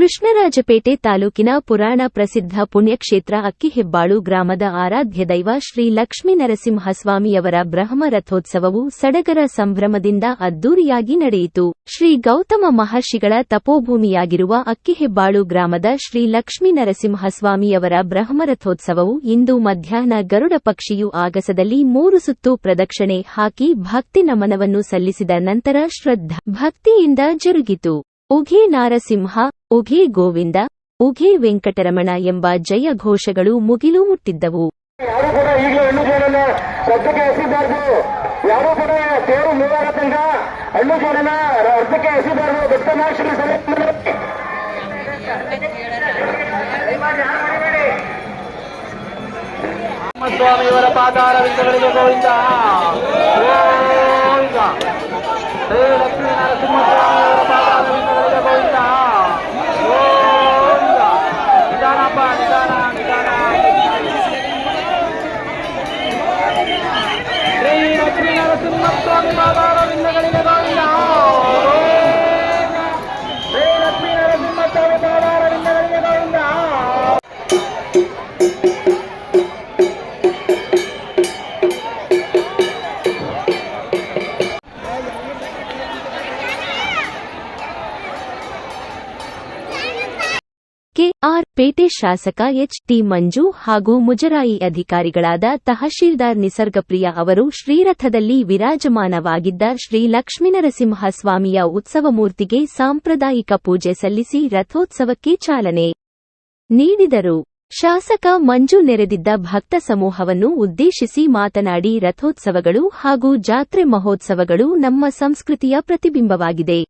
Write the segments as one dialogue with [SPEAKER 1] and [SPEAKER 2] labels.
[SPEAKER 1] ಕೃಷ್ಣರಾಜಪೇಟೆ ತಾಲೂಕಿನ ಪುರಾಣ ಪ್ರಸಿದ್ಧ ಪುಣ್ಯಕ್ಷೇತ್ರ ಅಕ್ಕಿಹೆಬ್ಬಾಳು ಗ್ರಾಮದ ಆರಾಧ್ಯ ದೈವ ಶ್ರೀ ಲಕ್ಷ್ಮೀ ನರಸಿಂಹಸ್ವಾಮಿಯವರ ಬ್ರಹ್ಮ ರಥೋತ್ಸವವು ಸಡಗರ ಸಂಭ್ರಮದಿಂದ ಅದ್ದೂರಿಯಾಗಿ ನಡೆಯಿತು. ಶ್ರೀ ಗೌತಮ ಮಹರ್ಷಿಗಳ ತಪೋಭೂಮಿಯಾಗಿರುವ ಅಕ್ಕಿಹೆಬ್ಬಾಳು ಗ್ರಾಮದ ಶ್ರೀ ಲಕ್ಷ್ಮೀ ನರಸಿಂಹಸ್ವಾಮಿಯವರ ಬ್ರಹ್ಮರಥೋತ್ಸವವು ಇಂದು ಮಧ್ಯಾಹ್ನ ಗರುಡ ಪಕ್ಷಿಯು ಆಗಸದಲ್ಲಿ ಮೂರು ಸುತ್ತು ಪ್ರದಕ್ಷಿಣೆ ಹಾಕಿ ಭಕ್ತಿ ನಮನವನ್ನು ಸಲ್ಲಿಸಿದ ನಂತರ ಶ್ರದ್ಧಾ ಭಕ್ತಿಯಿಂದ ಜರುಗಿತು. ಉಘೇ ನಾರಸಿಂಹ ಉಘಿ ಗೋವಿಂದ ಉಘಿ ವೆಂಕಟರಮಣ ಎಂಬ ಜಯ ಘೋಷಗಳು ಮುಗಿಲು ಮುಟ್ಟಿದ್ದವು.
[SPEAKER 2] ಯಾರು ಕೂಡ ಗೋವಿಂದ. ಗೋವಿಂದ. ಜೋಳನ ರಕ್ತಕ್ಕೆ ಎಸಿಬಾರ್ದು ಲಕ್ಷ್ಮೀ ನರಸಿಂಹಸ್ವಾಮಿ ಪಾದಾರವಿಂದಗಳಿಗೆ ಗೋವಿಂದ ಶ್ರೀ
[SPEAKER 1] ಪೇಟೆ ಶಾಸಕ ಎಚ್. ಟಿ. ಮಂಜು ಹಾಗೂ ಮುಜರಾಯಿ ಅಧಿಕಾರಿಗಳಾದ ತಹಶೀಲ್ದಾರ್ ನಿಸರ್ಗಪ್ರಿಯ ಅವರು ಶ್ರೀರಥದಲ್ಲಿ ವಿರಾಜಮಾನವಾಗಿದ್ದ ಶ್ರೀ ಲಕ್ಷ್ಮೀನರಸಿಂಹ ಸ್ವಾಮಿಯ ಉತ್ಸವ ಮೂರ್ತಿಗೆ ಸಾಂಪ್ರದಾಯಿಕ ಪೂಜೆ ಸಲ್ಲಿಸಿ ರಥೋತ್ಸವಕ್ಕೆ ಚಾಲನೆ ನೀಡಿದರು. ಶಾಸಕ ಮಂಜು ನೆರೆದಿದ್ದ ಭಕ್ತ ಸಮೂಹವನ್ನು ಉದ್ದೇಶಿಸಿ ಮಾತನಾಡಿ ರಥೋತ್ಸವಗಳು ಹಾಗೂ ಜಾತ್ರೆ ಮಹೋತ್ಸವಗಳು ನಮ್ಮ ಸಂಸ್ಕೃತಿಯ ಪ್ರತಿಬಿಂಬವಾಗಿದೆ.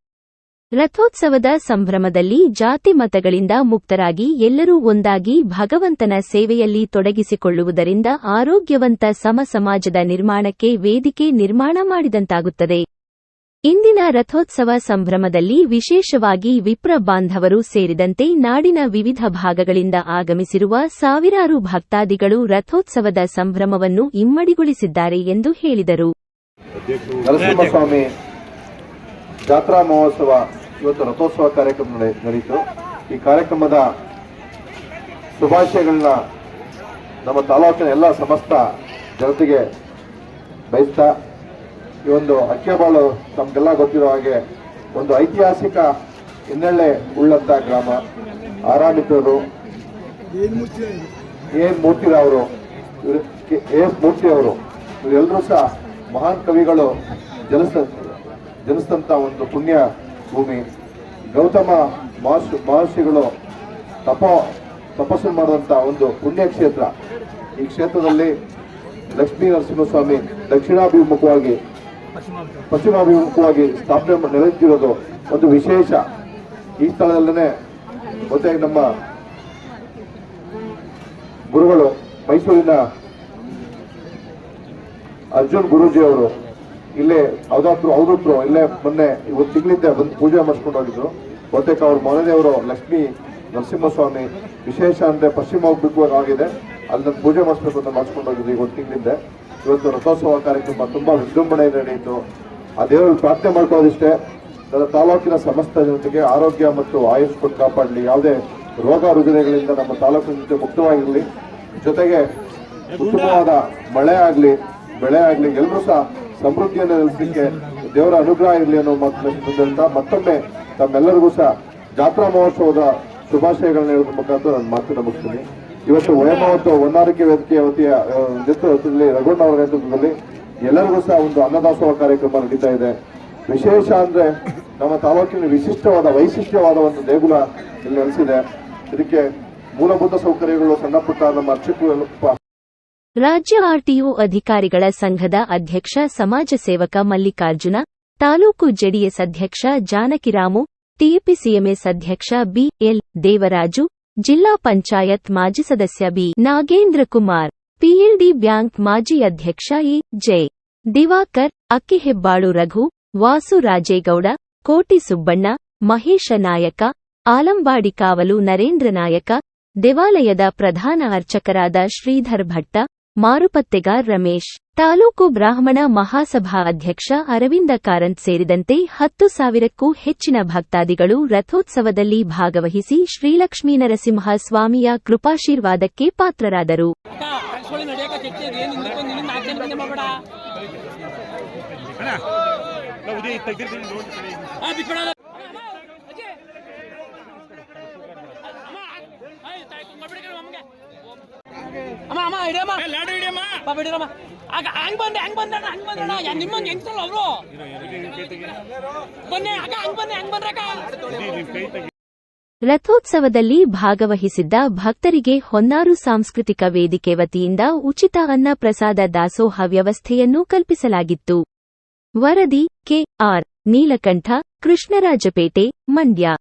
[SPEAKER 1] ರಥೋತ್ಸವದ ಸಂಭ್ರಮದಲ್ಲಿ ಜಾತಿ ಮತಗಳಿಂದ ಮುಕ್ತರಾಗಿ ಎಲ್ಲರೂ ಒಂದಾಗಿ ಭಗವಂತನ ಸೇವೆಯಲ್ಲಿ ತೊಡಗಿಸಿಕೊಳ್ಳುವುದರಿಂದ ಆರೋಗ್ಯವಂತ ಸಮ ಸಮಾಜದ ನಿರ್ಮಾಣಕ್ಕೆ ವೇದಿಕೆ ನಿರ್ಮಾಣ ಮಾಡಿದಂತಾಗುತ್ತದೆ. ಇಂದಿನ ರಥೋತ್ಸವ ಸಂಭ್ರಮದಲ್ಲಿ ವಿಶೇಷವಾಗಿ ವಿಪ್ರ ಬಾಂಧವರು ಸೇರಿದಂತೆ ನಾಡಿನ ವಿವಿಧ ಭಾಗಗಳಿಂದ ಆಗಮಿಸಿರುವ ಸಾವಿರಾರು ಭಕ್ತಾದಿಗಳು ರಥೋತ್ಸವದ ಸಂಭ್ರಮವನ್ನು ಇಮ್ಮಡಿಗೊಳಿಸಿದ್ದಾರೆ ಎಂದು ಹೇಳಿದರು.
[SPEAKER 3] ಜಾತ್ರಾ ಮಹೋತ್ಸವ ಇವತ್ತು ರಥೋತ್ಸವ ಕಾರ್ಯಕ್ರಮ ನಡೆ- ನಡೆಯಿತು ಈ ಕಾರ್ಯಕ್ರಮದ ಶುಭಾಶಯಗಳನ್ನ ನಮ್ಮ ತಾಲೂಕಿನ ಎಲ್ಲ ಸಮಸ್ತ ಜನತೆಗೆ ಬಯಸ್ತಾ, ಈ ಒಂದು ಅಕ್ಕಿಯಬಾಳು ತಮಗೆಲ್ಲ ಗೊತ್ತಿರೋ ಹಾಗೆ ಒಂದು ಐತಿಹಾಸಿಕ ಹಿನ್ನೆಲೆ ಉಳ್ಳಂತ ಗ್ರಾಮ. ಆರಾಮಿತರು ಏನ್ ಮೂರ್ತಿರವರು ಎಸ್ ಮೂರ್ತಿ ಅವರು ಇವರೆಲ್ಲರೂ ಸಹ ಮಹಾನ್ ಕವಿಗಳು, ಜನಿಸ ಜನಿಸಿದಂಥ ಒಂದು ಪುಣ್ಯ ಭೂಮಿ. ಗೌತಮ ಮಹರ್ಷಿ ಮಹರ್ಷಿಗಳು ತಪ, ತಪಸ್ಸು ಮಾಡುವಂಥ ಒಂದು ಪುಣ್ಯ ಕ್ಷೇತ್ರ ಈ ಕ್ಷೇತ್ರದಲ್ಲಿ ಲಕ್ಷ್ಮೀ ನರಸಿಂಹಸ್ವಾಮಿ ದಕ್ಷಿಣಾಭಿಮುಖವಾಗಿ, ಪಶ್ಚಿಮಾಭಿಮುಖವಾಗಿ ಸ್ಥಾಪನೆ ನೆಲೆಸಿರೋದು ಒಂದು ವಿಶೇಷ. ಈ ಸ್ಥಳದಲ್ಲೇ ಮತ್ತೆ ನಮ್ಮ ಗುರುಗಳು ಮೈಸೂರಿನ ಅರ್ಜುನ್ ಗುರೂಜಿ ಅವರು ಇಲ್ಲೇ ಯಾವ್ದಾದ್ರು ಅವ್ರತ್ರ ಇಲ್ಲೇ ಮೊನ್ನೆ ಇವತ್ತು ತಿಂಗಳಿಂದ ಬಂದು ಪೂಜೆ ಮಾಡಿಸ್ಕೊಂಡು ಹೋಗಿದ್ರು. ಬಹುತೇಕ ಅವ್ರ ಮನೆದೇವರು ಲಕ್ಷ್ಮಿ, ನರಸಿಂಹಸ್ವಾಮಿ, ವಿಶೇಷ ಅಂದ್ರೆ ಪಶ್ಚಿಮ ಆಗಿದೆ. ಅಲ್ಲಿ ಪೂಜೆ ಮಾಡಿಸ್ಬೇಕು ಅಂತ ಮಾಡಿಸ್ಕೊಂಡು ಹೋಗಿದ್ರು ಇವತ್ತು ತಿಂಗಳಿದ್ದೆ ತಿಂಗಳಿಂದ. ಇವತ್ತು ರಥೋತ್ಸವ ಕಾರ್ಯಕ್ರಮ ತುಂಬಾ ವಿಜೃಂಭಣೆ ನಡೆಯಿತು. ಆ ದೇವರಲ್ಲಿ ಪ್ರಾರ್ಥನೆ ಮಾಡ್ಕೊಳ್ಳೋದಿಷ್ಟೇ. ನನ್ನ ತಾಲೂಕಿನ ಸಮಸ್ತ ಜನತೆಗೆ ಆರೋಗ್ಯ ಮತ್ತು ಆಯುಷ್ ಕೊಟ್ಟು ಕಾಪಾಡಲಿ. ಯಾವುದೇ ರೋಗ ರುಜಿನಗಳಿಂದ ನಮ್ಮ ತಾಲೂಕಿನ ಜೊತೆ ಮುಕ್ತವಾಗಿರಲಿ. ಜೊತೆಗೆ ಉತ್ತಮವಾದ ಮಳೆ ಆಗಲಿ, ಬೆಳೆ ಆಗಲಿ, ಎಲ್ಲರೂ ಸಹ ಸಮೃದ್ಧಿಯನ್ನು ನೆಲೆಸಲಿಕ್ಕೆ ದೇವರ ಅನುಗ್ರಹ ಇರಲಿ ಅನ್ನೋ ಮಾತನ್ನ ಮತ್ತೊಮ್ಮೆ ತಮ್ಮೆಲ್ಲರಿಗೂ ಸಹ ಜಾತ್ರಾ ಮಹೋತ್ಸವದ ಶುಭಾಶಯಗಳನ್ನ ಹೇಳೋದ್ರ ಮುಖಾಂತರ ನನ್ನ ಮಾತು ಮುಗಿಸ್ತೀನಿ. ಇವತ್ತು ವಯಮಾವತ್ತು ಹೊನ್ನಾರಿಕೆ ವೇದಿಕೆಯ ವತಿಯ ನೇತೃತ್ವದಲ್ಲಿ ರಘುಣ್ಣ ಅವರ ನೇತೃತ್ವದಲ್ಲಿ ಎಲ್ಲರಿಗೂ ಸಹ ಒಂದು ಅನ್ನದಾಸೋಹ ಕಾರ್ಯಕ್ರಮ ನಡೀತಾ ಇದೆ. ವಿಶೇಷ ಅಂದ್ರೆ ನಮ್ಮ ತಾಲೂಕಿನ ವಿಶಿಷ್ಟವಾದ, ವೈಶಿಷ್ಟ್ಯವಾದ ಒಂದು ದೇಗುಲ ಇಲ್ಲಿ ನೆಲೆಸಿದೆ. ಇದಕ್ಕೆ ಮೂಲಭೂತ ಸೌಕರ್ಯಗಳು, ಸಣ್ಣ ಪುಟ್ಟ, ನಮ್ಮ ಅರ್ಚಕರು
[SPEAKER 1] ರಾಜ್ಯ ಆರ್ಟಿಒ ಅಧಿಕಾರಿಗಳ ಸಂಘದ ಅಧ್ಯಕ್ಷ, ಸಮಾಜ ಸೇವಕ ಮಲ್ಲಿಕಾರ್ಜುನ, ತಾಲೂಕು ಜೆಡಿಎಸ್ ಅಧ್ಯಕ್ಷ ಜಾನಕಿರಾಮು ಟಿಪಿಸಿಎಂಎಸ್ ಅಧ್ಯಕ್ಷ ಬಿಎಲ್ ದೇವರಾಜು, ಜಿಲ್ಲಾ ಪಂಚಾಯತ್ ಮಾಜಿ ಸದಸ್ಯ B Nagendra Kumar, PLD bank ಮಾಜಿ ಅಧ್ಯಕ್ಷ ಇ ಜೆ ದಿವಾಕರ್, ಅಕ್ಕಿಹೆಬ್ಬಾಳು ರಘು, ವಾಸು ರಾಜೇಗೌಡ, ಕೋಟಿ ಸುಬ್ಬಣ್ಣ, ಮಹೇಶ ನಾಯಕ, ಆಲಂಬಾಡಿ ಕಾವಲು ನರೇಂದ್ರ ನಾಯಕ, ದೇವಾಲಯದ ಪ್ರಧಾನ ಅರ್ಚಕರಾದ ಶ್ರೀಧರ್ ಭಟ್ಟ ಮಾರುಪತ್ತೆಗಾರ್ ರಮೇಶ್. ತಾಲೂಕು ಬ್ರಾಹ್ಮಣ ಮಹಾಸಭಾ ಅಧ್ಯಕ್ಷ ಅರವಿಂದ ಕಾರಂತ್ ಸೇರಿದಂತೆ ಹತ್ತು ಸಾವಿರಕ್ಕೂ ಹೆಚ್ಚಿನ ಭಕ್ತಾದಿಗಳು ರಥೋತ್ಸವದಲ್ಲಿ ಭಾಗವಹಿಸಿ ಶ್ರೀಲಕ್ಷ್ಮೀ ನರಸಿಂಹ ಸ್ವಾಮಿಯ ಕೃಪಾಶೀರ್ವಾದಕ್ಕೆ ಪಾತ್ರರಾದರು.
[SPEAKER 4] ಅಮ್ಮ ಅಮ್ಮ ಹಿಡಿಯಮ್ಮ ಲಾಡು ಹಿಡಿಯಮ್ಮ ಪಾಪ ಹಿಡಿಯಮ್ಮ ಆಗ ಹಂಗ್ ಬಂದೆ ಹಂಗ್ ಬಂದಣ್ಣ ಹಂಗ್ ಬಂದಣ್ಣ ಯಾ ನಿಮ್ಮಂಗ್ ಹೆಂಗ್ಸಲ್ಲ ಅವರು? ಬನ್ನಿ ಆಗ ಹಂಗ್ ಬನ್ನಿ ಹಂಗ್ ಬಂದ್ರಕ
[SPEAKER 1] ರಥೋತ್ಸವದಲ್ಲಿ ಭಾಗವಹಿಸಿದ್ದ ಭಕ್ತರಿಗೆ ಹೊನ್ನಾರು ಸಾಂಸ್ಕೃತಿಕ ವೇದಿಕೆ ವತಿಯಿಂದ ಉಚಿತ ಅನ್ನ ಪ್ರಸಾದ ದಾಸೋಹ ವ್ಯವಸ್ಥೆಯನ್ನು ಕಲ್ಪಿಸಲಾಗಿತ್ತು. ವರದಿ ಕೆಆರ್ ನೀಲಕಂಠ ಕೃಷ್ಣರಾಜಪೇಟೆ ಮಂಡ್ಯ.